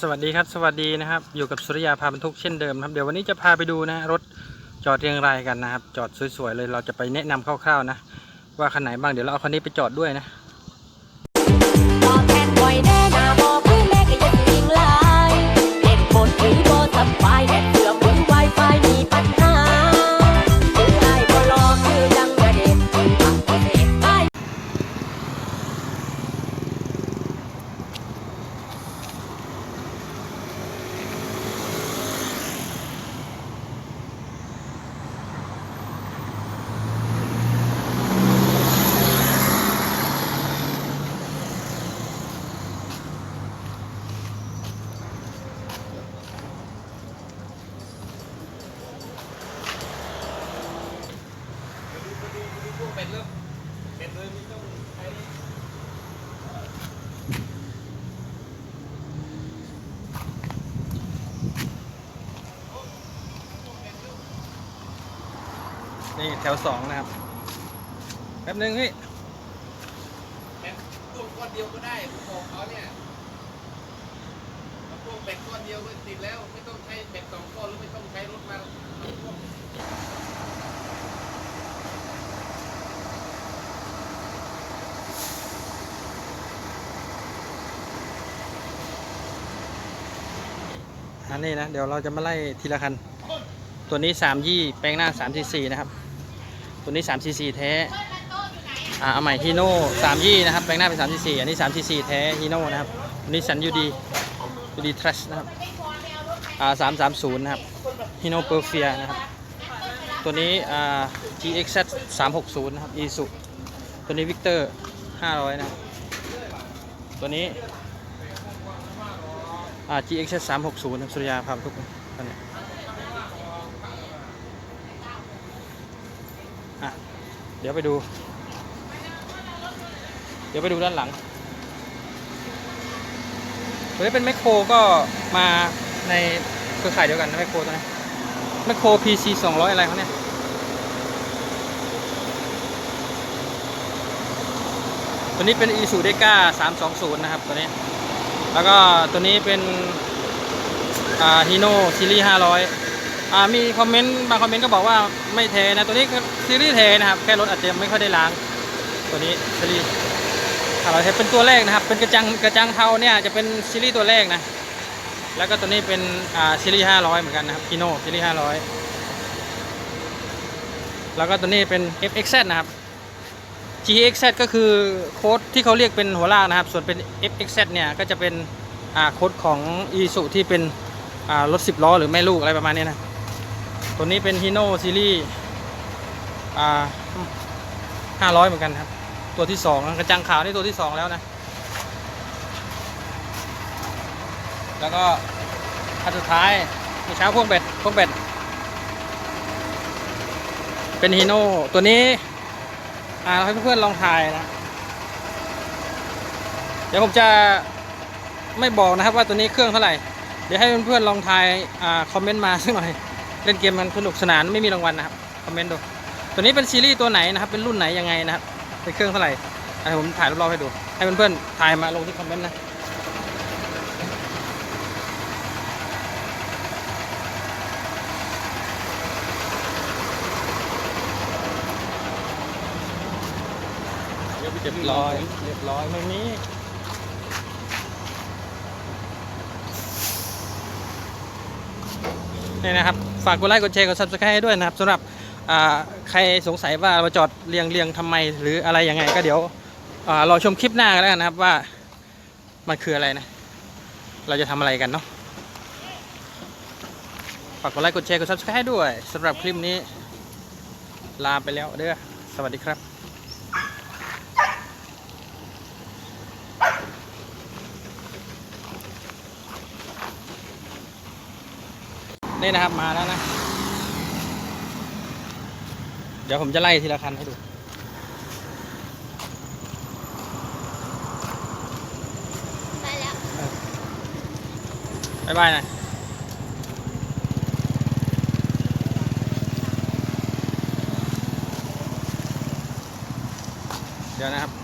สวัสดีครับสวัสดีนะครับ อยู่กับสุริยาพาบรรทุกเช่นเดิมครับเดี๋ยววันนี้จะพาไปดูนะรถจอดเรียงรายกันนะครับ จอดสวยๆเลยเราจะไปแนะนำคร่าวๆนะ ว่าคันไหนบ้างเดี๋ยวเราเอาคันนี้ไปจอดด้วยนะตอ ถวสองนะครับ แป๊บนึงพี่เป็ดพ่วงก้อนเดียวก็ได้ผมบอกเขาเนี่ยเอาพ่วงเป็ดก้อนเดียวก็ติดแล้ว ไม่ต้องใช้เป็ดสองก้อนหรือไม่ต้องใช้รถมาเอาพ่วงอันนี้นะ เดี๋ยวเราจะมาไล่ทีละคัน ตัวนี้3ยี่แปลงหน้า3 4 4นะครับ ตัวนี้3 4 4แท้อ่าเอาใหม่ฮีโน่3ยี่นะครับแปลงหน้าเป็น3 4 4อันนี้3 4 4แท้ฮีโน่นะครับอันนี้สันยูดียูดีทรัชนะครับอ่า3 3 0นะครับฮีโน่เปอร์เฟียนะครับตัวนี้อ่า GXZ 360นะครับอีสุตัวนี้วิกเตอร์500นะครับตัวนี้อ่า GX 360ครับสุริยาพาทุกคนตอนนี้อะเดี๋ยวไปดู เดี๋ยวไปดูด้านหลังตัวนี้เป็นแมคโครก็มาในเครือข่ายเดียวกันนะแมคโครตัวนี้แมคโคร PC 200 อะไรเขาเนี่ยตัวนี้เป็น Isuzu Deca 320 นะครับตัวนี้ แล้วก็ตัวนี้เป็นอ่าฮีโน่ซีรีส์500อ่า มีคอมเมนต์บางคอมเมนต์ก็บอกว่าไม่เทนะ ตัวนี้ซีรีส์เทนะครับ แค่รถอาจจะไม่ค่อยได้ล้าง ตัวนี้ซีรีส์500เทเป็นตัวแรกนะครับ เป็นกระจังกระจังเทาเนี่ยจะเป็นซีรีส์ตัวแรกนะ แล้วก็ตัวนี้เป็นซีรีส์500เหมือนกันนะครับฮีโน่ซีรีส์500แล้วก็ตัวนี้เป็น FXZ นะครับ GXZ ก็คือโค้ดที่เขาเรียกเป็นหัวลากนะครับ ส่วนเป็น FXZ เนี่ยก็จะเป็นโค้ดของ i s u ที่เป็นรถ 10 ล้อหรือแม่ลูกอะไรประมาณนี้นะ ตัวนี้เป็น Hino ซีรีส์อ่า500เหมือนกันครับ ตัวที่2กระจังขาวนี่ตัวที่2แล้วนะ แล้วก็อันสุดท้ายมีเช้าพ่วงเบ็ดพ่วงเบ็ด เป็น Hino ตัวนี้ อ่าให้เพื่อนๆลองทายนะ เดี๋ยวผมจะไม่บอกนะครับว่าตัวนี้เครื่องเท่าไหร่ เดี๋ยวให้เพื่อนๆลองทายอ่าคอมเมนต์มาสักหน่อย เล่นเกมมันสนุกสนานไม่มีรางวัลนะครับคอมเมนต์ดูตัวนี้เป็นซีรีส์ตัวไหนนะครับเป็นรุ่นไหนยังไงนะครับเป็นเครื่องเท่าไหร่อะผมถ่ายรอบๆให้ดู ให้เพื่อนๆทายมาลงที่คอมเมนต์นะเรียบร้อยเรียบร้อยไม่มี นี่นะครับ ฝากกดไลค์กดแชร์กด subscribe ให้ด้วยนะครับสำหรับใครสงสัยว่าเราจอดเรียงเรียงทำไมหรืออะไรยังไงก็เดี๋ยวรอชมคลิปหน้ากันแล้วกันนะครับว่ามันคืออะไรนะ เราจะทำอะไรกันเนาะฝากกดไลค์กดแชร์กด subscribe ให้ด้วยสำหรับคลิปนี้ลาไปแล้วเด้อสวัสดีครับ นี่นะครับมาแล้วนะ เดี๋ยวผมจะไล่ทีละคันให้ดูไปแล้วบายบายหนะเดี๋ยวนะครับ